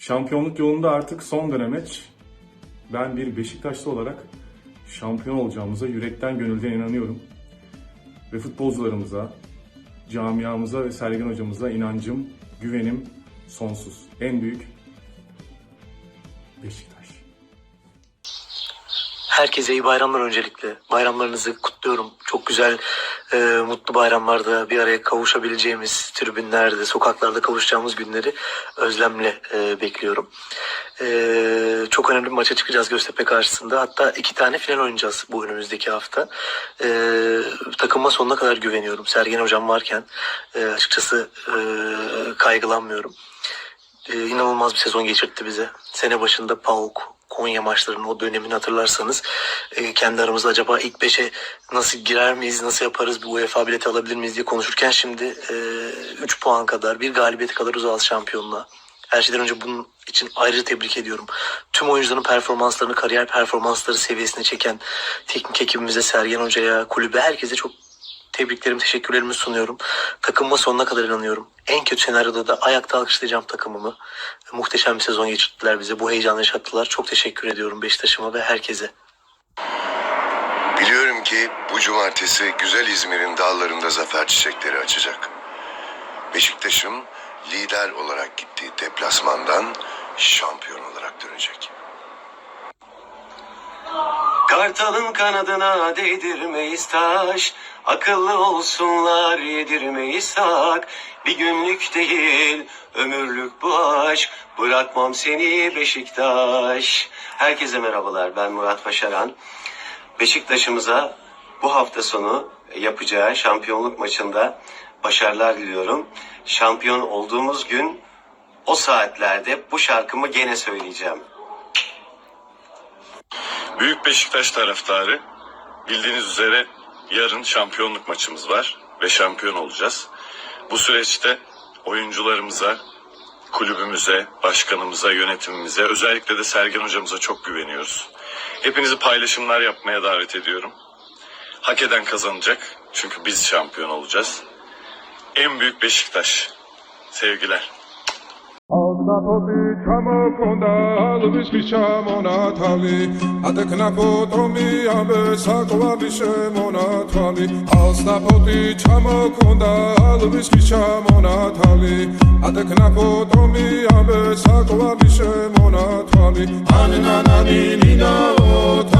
Şampiyonluk yolunda artık son dönemeç. Ben bir Beşiktaşlı olarak şampiyon olacağımıza yürekten gönülden inanıyorum. Ve futbolcularımıza, camiamıza ve Sergen hocamıza inancım, güvenim sonsuz. En büyük Beşiktaş. Herkese iyi bayramlar öncelikle. Bayramlarınızı kutluyorum. Çok güzel, e, mutlu bayramlarda bir araya kavuşabileceğimiz tribünlerde, sokaklarda kavuşacağımız günleri özlemle e, bekliyorum. E, çok önemli bir maça çıkacağız Göztepe karşısında. Hatta iki tane final oynayacağız bu önümüzdeki hafta. E, takıma sonuna kadar güveniyorum. Sergen hocam varken e, açıkçası e, kaygılanmıyorum. e, inanılmaz bir sezon geçirtti bize. Sene başında PAOK, Konya maçlarının o dönemini hatırlarsanız e, kendi aramızda acaba ilk beşe nasıl girer miyiz, nasıl yaparız, bir UEFA bileti alabilir miyiz diye konuşurken şimdi 3 puan kadar, bir galibiyet kadar uzağız şampiyonluğa. Her şeyden önce bunun için ayrıca tebrik ediyorum. Tüm oyuncuların performanslarını, kariyer performansları seviyesine çeken teknik ekibimize, Sergen Hoca'ya, kulübe, herkese çok tebriklerimi, teşekkürlerimi sunuyorum. Takımıma sonuna kadar inanıyorum. En kötü senaryoda da ayakta alkışlayacağım takımımı. Muhteşem bir sezon geçirdiler bize. Bu heyecanı yaşattılar. Çok teşekkür ediyorum Beşiktaş'ıma ve herkese. Biliyorum ki bu cumartesi güzel İzmir'in dağlarında zafer çiçekleri açacak. Beşiktaş'ım lider olarak gittiği deplasmandan şampiyon olarak dönecek. Kartalın kanadına değdirmeyiz taş. Akıllı olsunlar yedirmeyiz hak. Bir günlük değil ömürlük bu aşk. Bırakmam seni Beşiktaş. Herkese merhabalar ben Murat Başaran Beşiktaş'ımıza bu hafta sonu yapacağı şampiyonluk maçında başarılar diliyorum. Şampiyon olduğumuz gün o saatlerde bu şarkımı gene söyleyeceğim. Büyük Beşiktaş taraftarı bildiğiniz üzere yarın şampiyonluk maçımız var ve şampiyon olacağız. Bu süreçte oyuncularımıza, kulübümüze, başkanımıza, yönetimimize, özellikle de Sergen hocamıza çok güveniyoruz. Hepinizi paylaşımlar yapmaya davet ediyorum. Hak eden kazanacak çünkü biz şampiyon olacağız. En büyük Beşiktaş. Sevgiler. ალნაფობი ჩამოქონდა ალვის ხიჩამონათალი ადეკნაფოტომი ამე საკვალი შემონათალი. ალსნაფოტი ჩამოქონდა ალვის ხიჩამონათალი ადეკნაფოტომი ამე საკვალი შემონათალი. ანანანი ნინაო